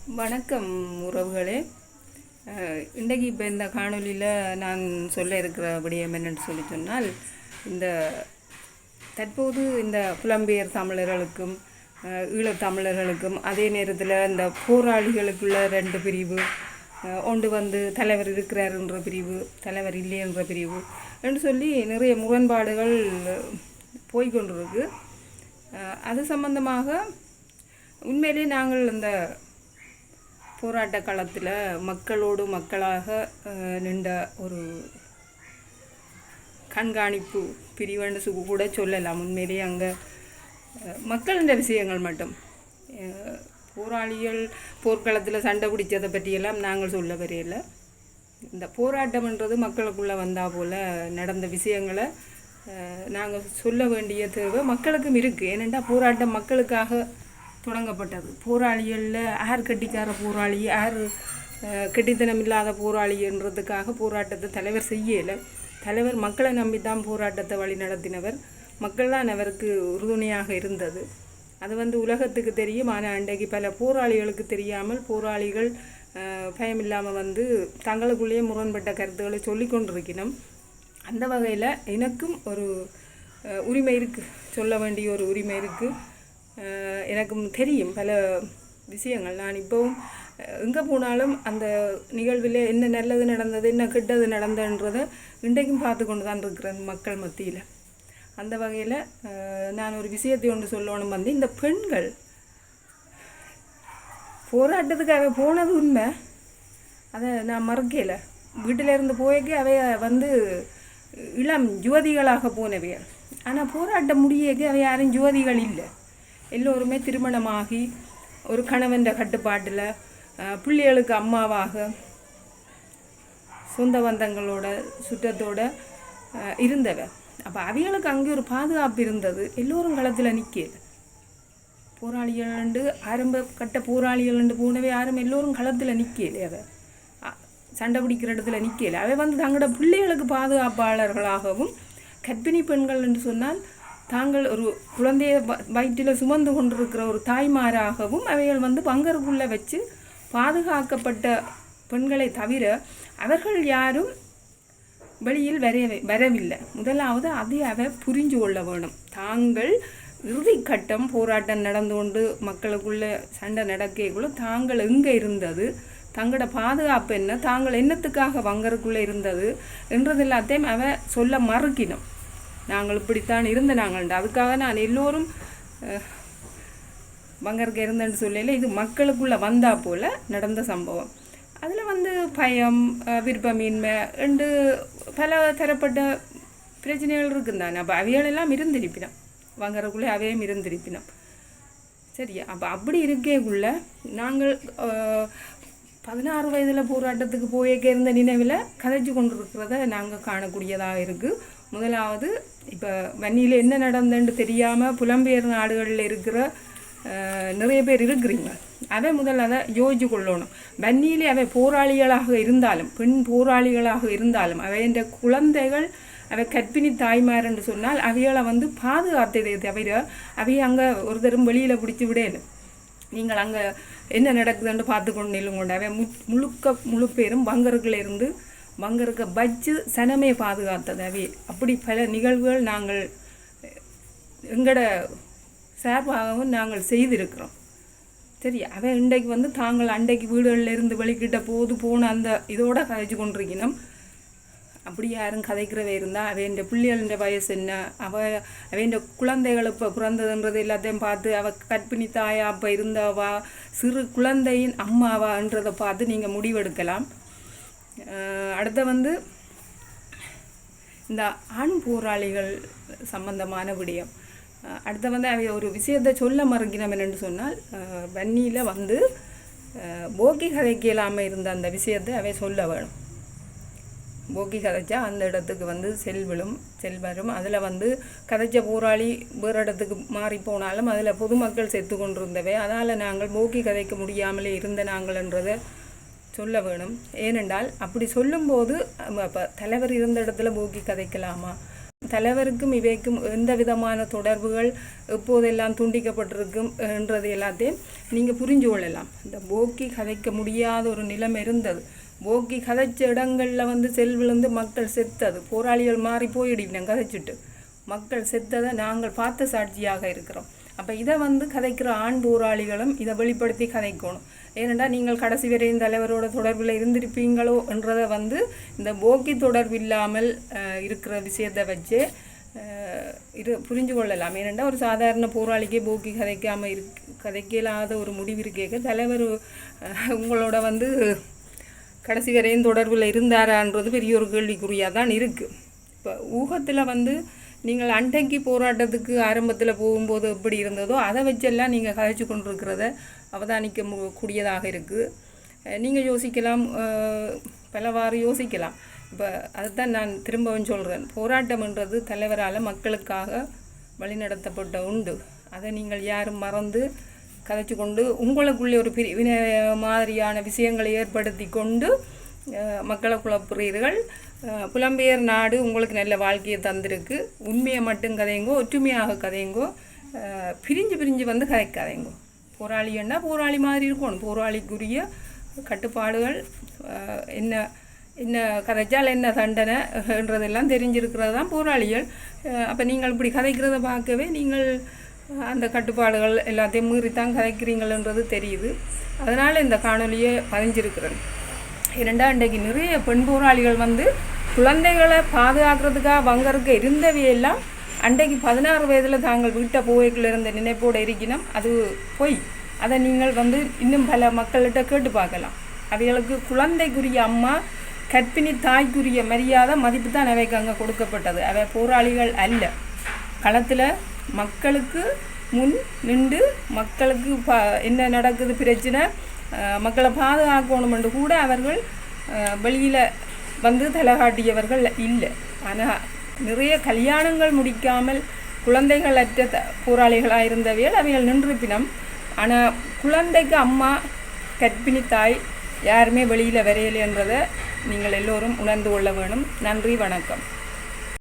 வணக்கம் உறவுகளே. இன்றைக்கு இப்போ இந்த காணொலியில் நான் சொல்ல இருக்கிற விடயம் என்னன்னு சொல்லி சொன்னால் இந்த தற்போது இந்த புலம்பெயர் தமிழர்களுக்கும் ஈழத்தமிழர்களுக்கும் அதே நேரத்தில் இந்த போராளிகளுக்குள்ள ரெண்டு பிரிவு ஒன்று வந்து தலைவர் இருக்கிறாருன்ற பிரிவு தலைவர் இல்லையென்ற பிரிவு என்று சொல்லி நிறைய முரண்பாடுகள் போய்கொண்டிருக்கு அது சம்பந்தமாக உண்மையிலே நாங்கள் இந்த போராட்ட காலத்தில் மக்களோடு மக்களாக நின்ற ஒரு கண்காணிப்பு பிரிவுன்னு கூட சொல்லலாம். உண்மையிலேயே அங்கே மக்களின் விஷயங்கள் மட்டும். போராளிகள் போர்க்களத்தில் சண்டை பிடிச்சதை பற்றியெல்லாம் நாங்கள் சொல்ல வரையில. இந்த போராட்டம்ன்றது மக்களுக்குள்ளே வந்தால் போல் நடந்த விஷயங்களை நாங்கள் சொல்ல வேண்டிய தேவை மக்களுக்கும் இருக்குது ஏனென்றால் போராட்டம் மக்களுக்காக தொடங்கப்பட்டது. போராளிகளில் ஆர் கட்டிக்கார போராளி ஆர் கெட்டித்தனம் இல்லாத போராளின்றதுக்காக போராட்டத்தை தலைவர் செய்யலை. தலைவர் மக்களை நம்பி தான் போராட்டத்தை வழி நடத்தினவர். மக்கள் தான் அவருக்கு உறுதுணையாக இருந்தது. அது வந்து உலகத்துக்கு தெரியும். ஆனால் அன்றைக்கு பல போராளிகளுக்கு தெரியாமல் போராளிகள் பயமில்லாமல் பயம் இல்லாமல் வந்து தங்களுக்குள்ளேயே முரண்பட்ட கருத்துக்களை சொல்லி கொண்டிருக்கணும் அந்த வகையில் எனக்கும் ஒரு உரிமை இருக்குது சொல்ல வேண்டிய ஒரு உரிமை இருக்குது எனக்கும் தெரியும் பல விஷயங்கள். நான் இப்போவும் எங்கே போனாலும் அந்த நிகழ்வில் என்ன நல்லது நடந்தது என்ன கெட்டது நடந்ததுன்றதை இன்றைக்கும் பார்த்து கொண்டு தான் இருக்கிறேன் மக்கள் மத்தியில். அந்த வகையில் நான் ஒரு விஷயத்தை ஒன்று சொல்லணும். வந்து இந்த பெண்கள் போராட்டத்துக்கு போனது உண்மை. அதை நான் மறக்கல. வீட்டில் இருந்து போயக்கு அவைய வந்து இளம் ஜோதிகளாக போனவைய ஆனால் போராட்டம் முடியக்கே அவை யாரும் ஜோதிகள் இல்லை. எல்லோருமே திருமணமாகி ஒரு கணவன்ற கட்டுப்பாட்டில் பிள்ளைகளுக்கு அம்மாவாக சொந்த பந்தங்களோட சுற்றத்தோட அஹ், இருந்தவ. அப்போ அவைகளுக்கு அங்கே ஒரு பாதுகாப்பு இருந்தது. எல்லோரும் களத்தில் நிற்கல போராளிகள்ண்டு ஆரம்ப கட்ட போராளிகள் போனவே யாரும் எல்லோரும் களத்தில் நிற்கல அவ. சண்டை பிடிக்கிற இடத்துல நிற்கல அவை வந்து தங்களோட பிள்ளைகளுக்கு பாதுகாப்பாளர்களாகவும் கர்ப்பிணி பெண்கள் என்று சொன்னால் தாங்கள் ஒரு குழந்தைய வ- வயிற்றில் சுமந்து கொண்டிருக்கிற ஒரு தாய்மாராகவும் அவைகள் வந்து பங்கருக்குள்ளே வச்சு பாதுகாக்கப்பட்ட பெண்களை தவிர அவர்கள் யாரும் வெளியில் வரவே வரவில்லை. முதலாவது அதை அவ புரிஞ்சு கொள்ள வேணும். தாங்கள் இறுதிக்கட்டம் போராட்டம் நடந்து கொண்டு மக்களுக்குள்ளே சண்டை நடக்கக்குள்ள தாங்கள் எங்கே இருந்தது? தங்களோட பாதுகாப்பு என்ன? தாங்கள் என்னத்துக்காக வங்கருக்குள்ளே இருந்தது? என்றது எல்லாத்தையும் அவ சொல்ல மறுக்கினோம் நாங்கள் இப்படித்தான் இருந்த நாங்கள் அதுக்காக நான் எல்லோரும் அஹ், பங்கருக்கு இருந்தேன்னு சொல்லல இது மக்களுக்குள்ளே வந்தா போல நடந்த சம்பவம். அதில் வந்து பயம் அஹ், விருப்பமின்மை ரெண்டு பல தரப்பட்ட பிரச்சனைகள் இருக்குந்தானே. அப்போ அவைகளெல்லாம் இருந்திருப்பினோம். வாங்கறதுக்குள்ளே அவையும் இருந்திருப்பினோம். சரியா அப்போ அப்படி இருக்கேக்குள்ள நாங்கள் அஹ், பதினாறு வயதில் போராட்டத்துக்கு போயே இருந்த நினைவில் கதைச்சு கொண்டிருக்கிறத நாங்கள் காணக்கூடியதாக இருக்குது முதலாவது இப்போ வன்னியில் என்ன நடந்ததுன்னு தெரியாமல் புலம்பெயர் நாடுகளில் இருக்கிற நிறைய பேர் இருக்கிறீங்க. அவன் முதல் அதை யோசிச்சு கொள்ளணும். வன்னியிலே அவை போராளிகளாக இருந்தாலும் பெண் போராளிகளாக இருந்தாலும் அவையின் குழந்தைகள் அவை கற்பிணி தாய்மார் என்று சொன்னால் அவைகளை வந்து பாதுகாத்ததே தவிர அவையை அங்கே ஒரு வெளியில் பிடிச்சி விடையில நீங்கள் அங்கே என்ன நடக்குதுன்னு பார்த்து கொண்டு நிலுங்கொண்டு அவன் மு முழுக்க முழு பேரும் பங்கருக்குள்ள இருந்து பஜ்ஜு சனமே பாதுகாத்தது அப்படி பல நிகழ்வுகள் நாங்கள் எங்களோட சார்பாகவும் நாங்கள் செய்திருக்கிறோம். சரி அவன் இன்றைக்கு வந்து தாங்கள் அண்டைக்கு வீடுகளில் இருந்து வெளிக்கிட்ட போது போன அந்த இதோட கதைச்சு கொண்டிருக்கணும் அப்படி யாரும் கதைக்கிறவே இருந்தால் அவன் பிள்ளைகளின் வயசு என்ன? அவ அவன் குழந்தைகள் இப்போ பிறந்ததுன்றது எல்லாத்தையும் பார்த்து அவ கற்பிணி தாயா அப்போ இருந்தவா? சிறு குழந்தையின் அம்மாவான்றதை பார்த்து நீங்கள் முடிவெடுக்கலாம். அடுத்த வந்து இந்த ஆண் போராளிகள் சம்பந்தமான விடயம். அடுத்த வந்து அவை ஒரு விஷயத்தை சொல்ல மறுக்கிறோம் என்னென்னு சொன்னால் வன்னியில் வந்து போக்கி போகி கதைக்கு இல்லாமல் இருந்த அந்த விஷயத்தை அவை சொல்ல வேணும். போகி கதைச்சா அந்த இடத்துக்கு வந்து செல்விலும் செல்வரும் அதில் வந்து கதைச்ச போராளி வேறு இடத்துக்கு மாறி போனாலும் அதில் பொதுமக்கள் செத்து கொண்டிருந்தவை. அதனால் நாங்கள் போகி கதைக்க முடியாமலே இருந்த நாங்கள்ன்றதை சொல்ல வேணும். ஏனென்றால் அப்படி சொல்லும்போது இப்போ தலைவர் இருந்த இடத்துல போகி கதைக்கலாமா? தலைவருக்கும் இவைக்கும் எந்த விதமான தொடர்புகள் எப்போதெல்லாம் துண்டிக்கப்பட்டிருக்கும் என்றது எல்லாத்தையும் நீங்கள் புரிஞ்சு கொள்ளலாம். இந்த போக்கி கதைக்க முடியாத ஒரு நிலைமை இருந்தது. போக்கி கதைச்ச இடங்களில் வந்து செல் விழுந்து மக்கள் செத்தது. போராளிகள் மாறி போயிடுவினோம் கதைச்சிட்டு. மக்கள் செத்ததை நாங்கள் பார்த்த சாட்சியாக இருக்கிறோம். அப்போ இதை வந்து கதைக்கிற ஆண் போராளிகளும் இதை வெளிப்படுத்தி கதைக்கணும். ஏனென்றால் நீங்கள் கடைசி வரையும் தலைவரோட தொடர்பில் இருந்திருப்பீங்களோ என்றதை வந்து இந்த போக்கி தொடர்பு இல்லாமல் இருக்கிற விஷயத்தை வச்சு இரு புரிஞ்சு கொள்ளலாம். ஏனென்றால் ஒரு சாதாரண போராளிக்கே போக்கி கதைக்காமல் இருக் கதைக்க இல்லாத ஒரு முடிவு இருக்கேக்க தலைவர் உங்களோட வந்து கடைசி வரையும் தொடர்பில் இருந்தாரான்றது பெரிய ஒரு கேள்விக்குறியாக தான் இருக்குது இப்போ ஊகத்தில் வந்து நீங்கள் அண்டங்கி போராட்டத்துக்கு ஆரம்பத்தில் போகும்போது எப்படி இருந்ததோ அதை வச்செல்லாம் நீங்கள் கதைச்சு கொண்டிருக்கிறத அவதானிக்க கூடியதாக இருக்குது நீங்கள் யோசிக்கலாம் பலவாறு யோசிக்கலாம். இப்போ அதுதான் நான் திரும்பவும் சொல்கிறேன் போராட்டம்ன்றது தலைவரால் மக்களுக்காக வழிநடத்தப்பட்ட உண்டு. அதை நீங்கள் யாரும் மறந்து கதைச்சு கொண்டு உங்களுக்குள்ளே ஒரு பிரி மாதிரியான விஷயங்களை ஏற்படுத்தி கொண்டு மக்களை குழப்புறீர்கள் புலம்பெயர் நாடு உங்களுக்கு நல்ல வாழ்க்கையை தந்திருக்கு. உண்மையை மட்டும் கதைங்கோ ஒற்றுமையாக கதைங்கோ பிரிஞ்சு பிரிஞ்சு வந்து கதைக்காதைங்கோ. போராளின்னா போராளி மாதிரி இருக்கணும். போராளிக்குரிய கட்டுப்பாடுகள் என்ன என்ன கதைச்சால் என்ன தண்டனைன்றதெல்லாம் தெரிஞ்சிருக்கிறது தான் போராளிகள். அப்போ நீங்கள் இப்படி கதைக்கிறத பார்க்கவே நீங்கள் அந்த கட்டுப்பாடுகள் எல்லாத்தையும் மீறித்தான் கதைக்கிறீங்கள்ன்றது தெரியுது. அதனால் இந்த காணொலியை பதிஞ்சிருக்கிறேன் இரண்டாம் இன்றைக்கு நிறைய பெண் போராளிகள் வந்து குழந்தைகளை பாதுகாக்கிறதுக்காக வங்கறதுக்கு இருந்தவையெல்லாம் அன்றைக்கு பதினாறு வயதில் தாங்கள் வீட்டை போய்க்குள்ள இருந்த நினைப்போடு இருக்கணும் அது பொய். அதை நீங்கள் வந்து இன்னும் பல மக்கள்கிட்ட கேட்டு பார்க்கலாம். அவைகளுக்கு குழந்தைக்குரிய அம்மா கற்பிணி தாய்க்குரிய மரியாதை மதிப்பு தான் அவைக்கு அங்கே கொடுக்கப்பட்டது. அவை போராளிகள் அல்ல. களத்தில் மக்களுக்கு முன் நின்று மக்களுக்கு ப என்ன நடக்குது பிரச்சனை? மக்களை பாதுகாக்கணுமென்று கூட அவர்கள் வெளியில் வந்து தலைகாட்டியவர்கள் இல்லை. ஆனால் நிறைய கல்யாணங்கள் முடிக்காமல் குழந்தைகள் அற்ற த போராளிகளாக இருந்தவையில் அவைகள் நின்றுப்பினம். ஆனால் குழந்தைக்கு அம்மா கற்பிணி தாய் யாருமே வெளியில் வரையலைன்றதை நீங்கள் எல்லோரும் உணர்ந்து கொள்ள வேணும். நன்றி வணக்கம்.